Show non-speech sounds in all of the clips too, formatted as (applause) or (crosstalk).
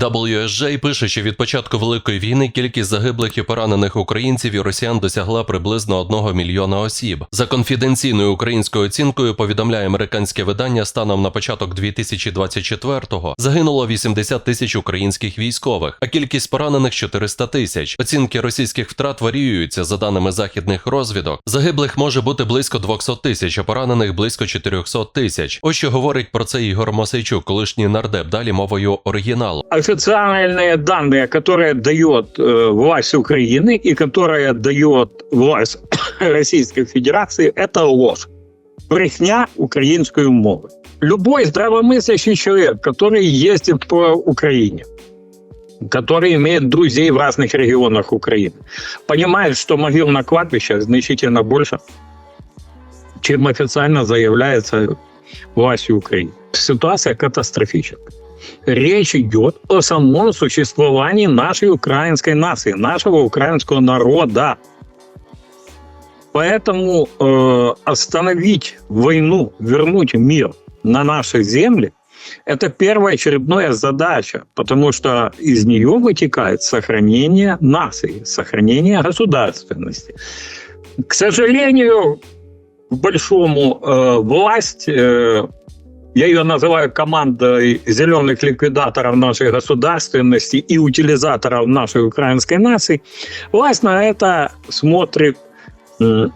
WSJ пише, що від початку великої війни кількість загиблих і поранених українців і росіян досягла приблизно 1 мільйона осіб. За конфіденційною українською оцінкою повідомляє американське видання станом на початок 2024-го загинуло 80 тисяч українських військових, а кількість поранених 400 тисяч. Оцінки російських втрат варіюються за даними західних розвідок. Загиблих може бути близько 200 тисяч, а поранених близько 400 тисяч. Ось що говорить про це Ігор Мосейчук, колишній нардеп. Далі мовою оригіналу. Официальные данные, которые дает э, власть Украины и которые дает власть (coughs) Российской Федерации, это ложь. Брехня украинской мовы. Любой здравомыслящий человек, который ездит по Украине, который имеет друзей в разных регионах Украины, понимает, что могил на кладбищах значительно больше, чем официально заявляется властью Украины. Ситуация катастрофическая речь идет о самом существовании нашей украинской нации, нашего украинского народа. Поэтому э, остановить войну, вернуть мир на наши земли – это первоочередная задача, потому что из нее вытекает сохранение нации, сохранение государственности. К сожалению, большому э, власть э, я ее называю командой зеленых ликвидаторов нашей государственности и утилизаторов нашей украинской нации. Власть на это смотрит, э,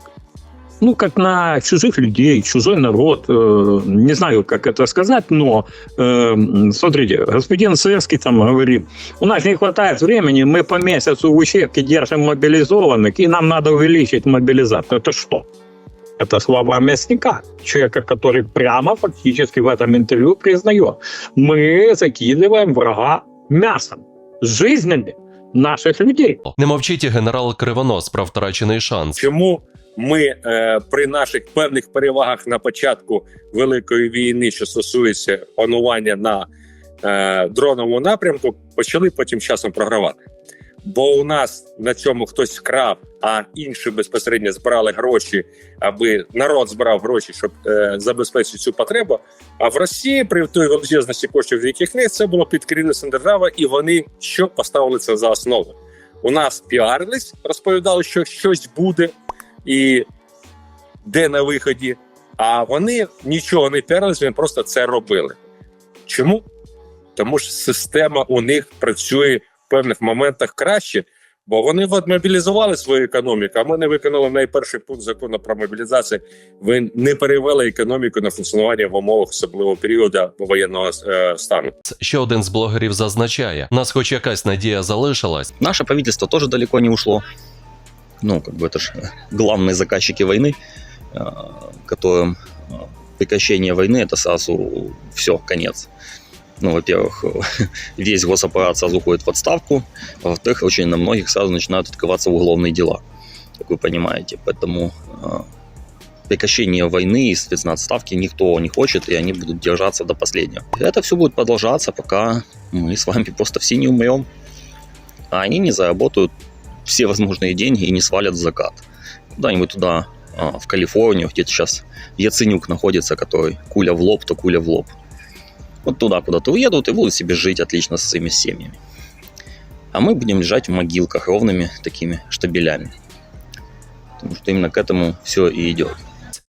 ну, как на чужих людей, чужой народ. Э, Не знаю, как это сказать, но э, смотрите, господин Сырский там говорит, у нас не хватает времени, мы по месяцу в учебке держим мобилизованных, и нам надо увеличить мобилизацию. Это что? Это слова мясника, человека, который прямо фактически в этом интервью признает. Мы закидываем врага мясом, жизнями наших людей. Не мовчить і генерал Кривонос про втрачений шанс. Чому ми е, при наших певних перевагах на початку великої війни, що стосується панування на е, дроновому напрямку, почали потім часом програвати? Бо у нас на цьому хтось вкрав, а інші безпосередньо збирали гроші, аби народ збирав гроші, щоб е, забезпечити цю потребу. А в Росії при той величезності коштів, яких не це було під держави, і вони що поставили це за основу. У нас піарились, розповідали, що щось буде, і де на виході. А вони нічого не піарились, вони просто це робили. Чому? Тому що система у них працює певних моментах краще, бо вони от мобілізували свою економіку, а ми не виконали найперший пункт закону про мобілізацію. Ви не перевели економіку на функціонування в умовах особливого періоду воєнного е, стану. Ще один з блогерів зазначає: у нас, хоч якась надія залишилась. Наше правительство тоже далеко не ушло. Ну, как бы это же главные заказчики войны, э, которым э, прекращение войны это сразу все, конец. Ну, во-первых, (laughs) весь госаппарат сразу уходит в отставку, а во-вторых, очень на многих сразу начинают открываться уголовные дела, как вы понимаете. Поэтому э, прекращение войны и, соответственно, отставки никто не хочет, и они будут держаться до последнего. Это все будет продолжаться, пока мы с вами просто все не умрем, а они не заработают все возможные деньги и не свалят в закат. Куда-нибудь туда, а, в Калифорнию, где-то сейчас Яценюк находится, который куля в лоб, то куля в лоб. Вот туда куда-то уедут и будут себе жить отлично со своими семьями. А мы будем лежать в могилках ровными такими штабелями. Потому что именно к этому все и идет.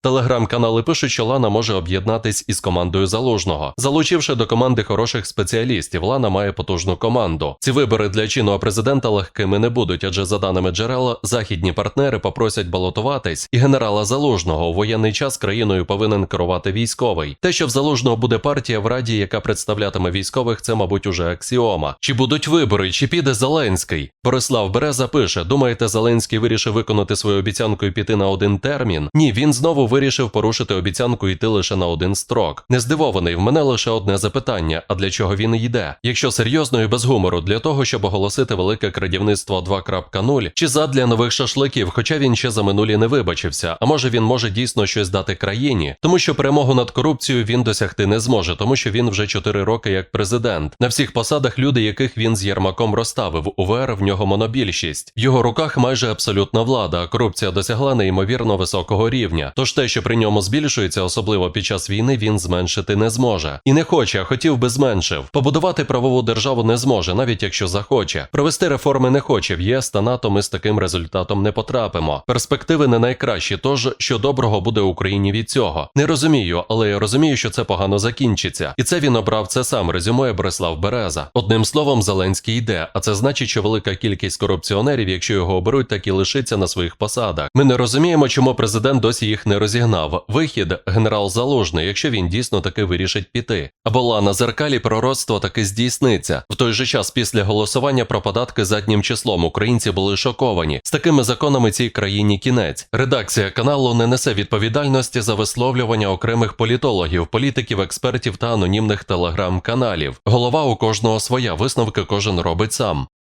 Телеграм-канали пишуть, що Лана може об'єднатись із командою залужного. Залучивши до команди хороших спеціалістів, Лана має потужну команду. Ці вибори для чинного президента легкими не будуть, адже за даними джерел, західні партнери попросять балотуватись, і генерала залужного у воєнний час країною повинен керувати військовий. Те, що в залужного буде партія в раді, яка представлятиме військових, це, мабуть, уже аксіома. Чи будуть вибори, чи піде Зеленський? Борислав Береза пише: Думаєте, Зеленський вирішив виконати свою обіцянку і піти на один термін? Ні, він знову вирішив порушити обіцянку йти лише на один строк. Не здивований, в мене лише одне запитання: а для чого він йде? Якщо серйозно і без гумору, для того, щоб оголосити велике крадівництво 2.0, чи задля нових шашликів, хоча він ще за минулі не вибачився, а може він може дійсно щось дати країні, тому що перемогу над корупцією він досягти не зможе, тому що він вже 4 роки як президент. На всіх посадах люди, яких він з Єрмаком розставив, УВР в нього монобільшість. В його руках майже абсолютна влада, а корупція досягла неймовірно високого рівня. Тож те, що при ньому збільшується, особливо під час війни, він зменшити не зможе. І не хоче, а хотів би зменшив. Побудувати правову державу не зможе, навіть якщо захоче. Провести реформи не хоче. В ЄС та НАТО ми з таким результатом не потрапимо. Перспективи не найкращі, тож що доброго буде Україні від цього. Не розумію, але я розумію, що це погано закінчиться. І це він обрав це сам. Резюмує Борислав Береза. Одним словом, Зеленський йде, а це значить, що велика кількість корупціонерів, якщо його оберуть, так і лишиться на своїх посадах. Ми не розуміємо, чому президент досі їх не розігнав. Вихід генерал Залужний, якщо він дійсно таки вирішить піти. Або лана зеркалі пророцтво таки здійсниться. В той же час після голосування про податки заднім числом українці були шоковані. З такими законами цій країні кінець. Редакція каналу не несе відповідальності за висловлювання окремих політологів, політиків, експертів та анонімних телеграм-каналів. Голова у кожного своя, висновки кожен робить сам.